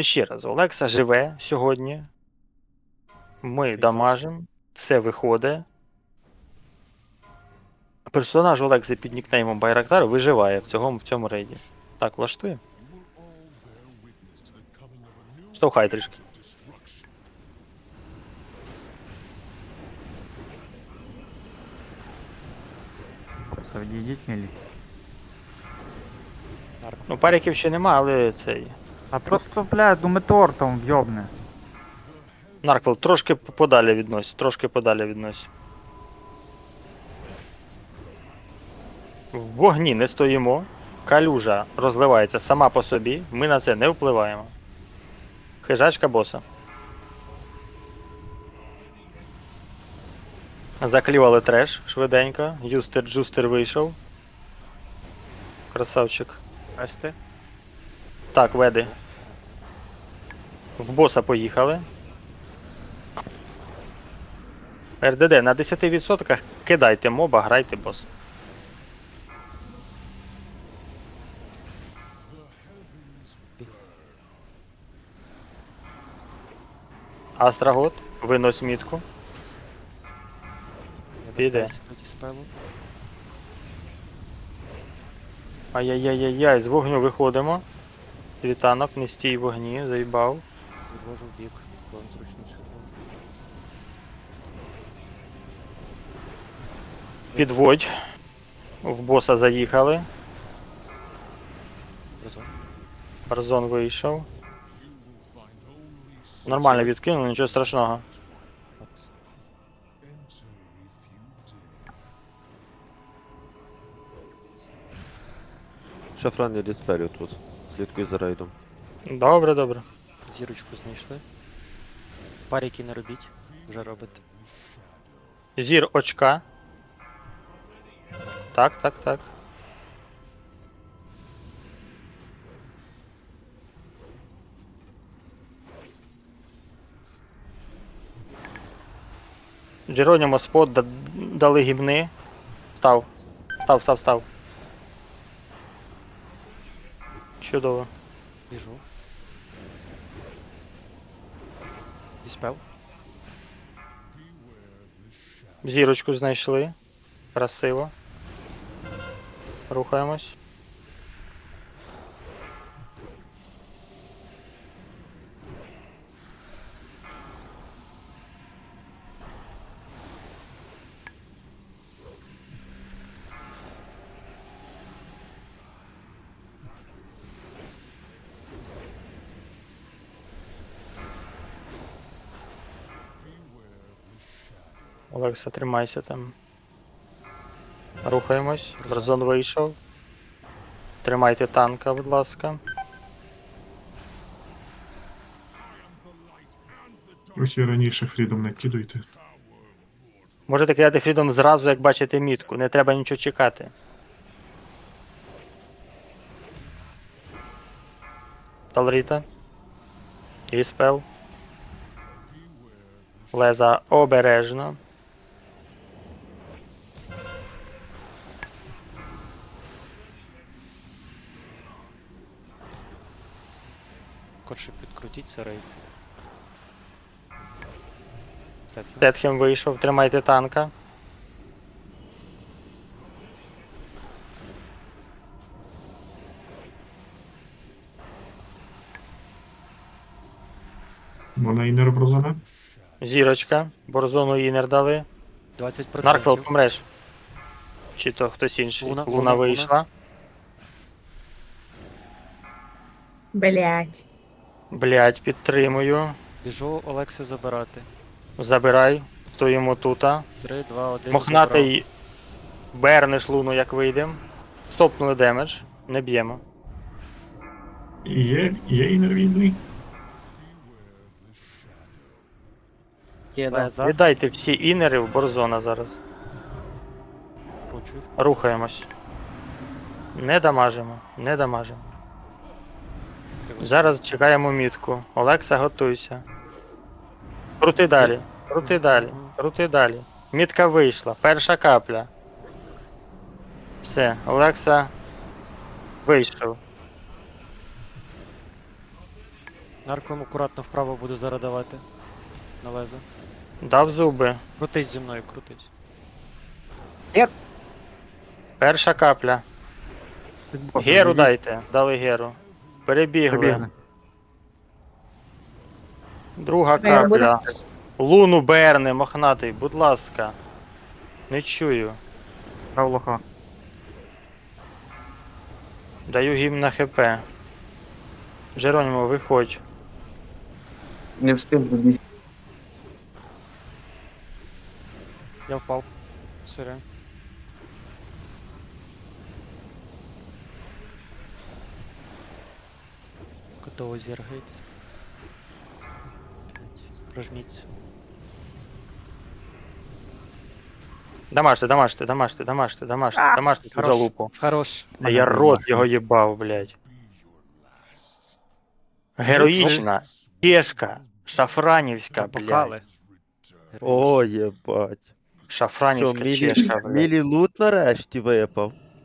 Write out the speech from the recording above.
І ще раз, Олекса живе сьогодні. Ми дамажимо, все виходить. Персонаж Олекси під нікнеймом Байрактар виживає в цьому, в цьому рейді. Так, влаштує? Штовхай трішки. Відійдіть мілі. Ну, паріків ще нема, але цей. А просто, блядь, ну метеор там вйобне. Нарквел, трошки подалі віднось, трошки подалі віднось. В вогні не стоїмо. Калюжа розливається сама по собі, ми на це не впливаємо. Хижачка боса. Заклівали треш швиденько. Юстер Джустер вийшов. Красавчик. СТ. Так, веди. В боса поїхали. РДД на 10% кидайте моба, грайте бос. Астрагот, винось мітку. Піде. Ай-яй-яй-яй, з вогню виходимо. Світанок, не стій вогні, заїбав. Відвожу в бік. Вам зручніше. Підводь. В боса заїхали. Разом. Барзон вийшов. Нормально відкинув, нічого страшного. Шафран я диспелю тут. Слідкуй за рейдом. Добре, добре. Зірочку знайшли. Паріки не робіть. Вже робите. Зір очка. Так, так, так. Джеронімо спот да- дали гімни. Став. Став, став, став. Чудово. Біжу. Діспел. Зірочку знайшли. Красиво. Рухаємось. Олекса, тримайся там. Рухаємось. Брзон вийшов. Тримайте танка, будь ласка. Ось і раніше Фрідом не кидуйте. Можете кидати фрідом зразу, як бачите мітку. Не треба нічого чекати. Талріта. Іспел. Леза обережно. Коротше, підкрутіть це рейд. Тетхем вийшов, тримайте танка. Вона і не розброзана. Зірочка. Борзону інер дали. 20%. Нарквел, помреш. Чи то хтось інший. Луна, Луна, Луна, вийшла. Блять. Блять, підтримую. Біжу Олексію забирати. Забирай. Стоїмо тута. 3, 2, 1. Мохнатий бернеш луну, як вийдем. Стопнули демедж. Не б'ємо. Є, є інер вільний. Є Леза. Віддайте всі інери в борзона зараз. Кручую. Рухаємось. Не дамажимо, не дамажимо. Зараз чекаємо мітку. Олекса, готуйся. Крути далі. Крути далі. Крути далі. Мітка вийшла. Перша капля. Все, Олекса вийшов. Нарком акуратно вправо буду зараз давати. На лезо. Дав зуби. Крутись зі мною, крутись. Перша капля. Геру дайте. Дали геру. Перебігли. Прибігли. Друга капля. Луну берне, мохнатий, будь ласка. Не чую. Лоха. Даю гімн на ХП. Жеронімо, виходь. Не встиг добіг. Я впав. Сорі. КТО зіргається. Прожміть. Дамажте, дамажте, дамажте, дамажте, дамажте, дамажте цю Хорош. залупу. Хорош. А я рот його їбав, блядь. Героїчна, кешка, шафранівська, блядь. О, єбать. Шафранівська Що, мілі, чешка, блядь. мілі лут нарешті випав.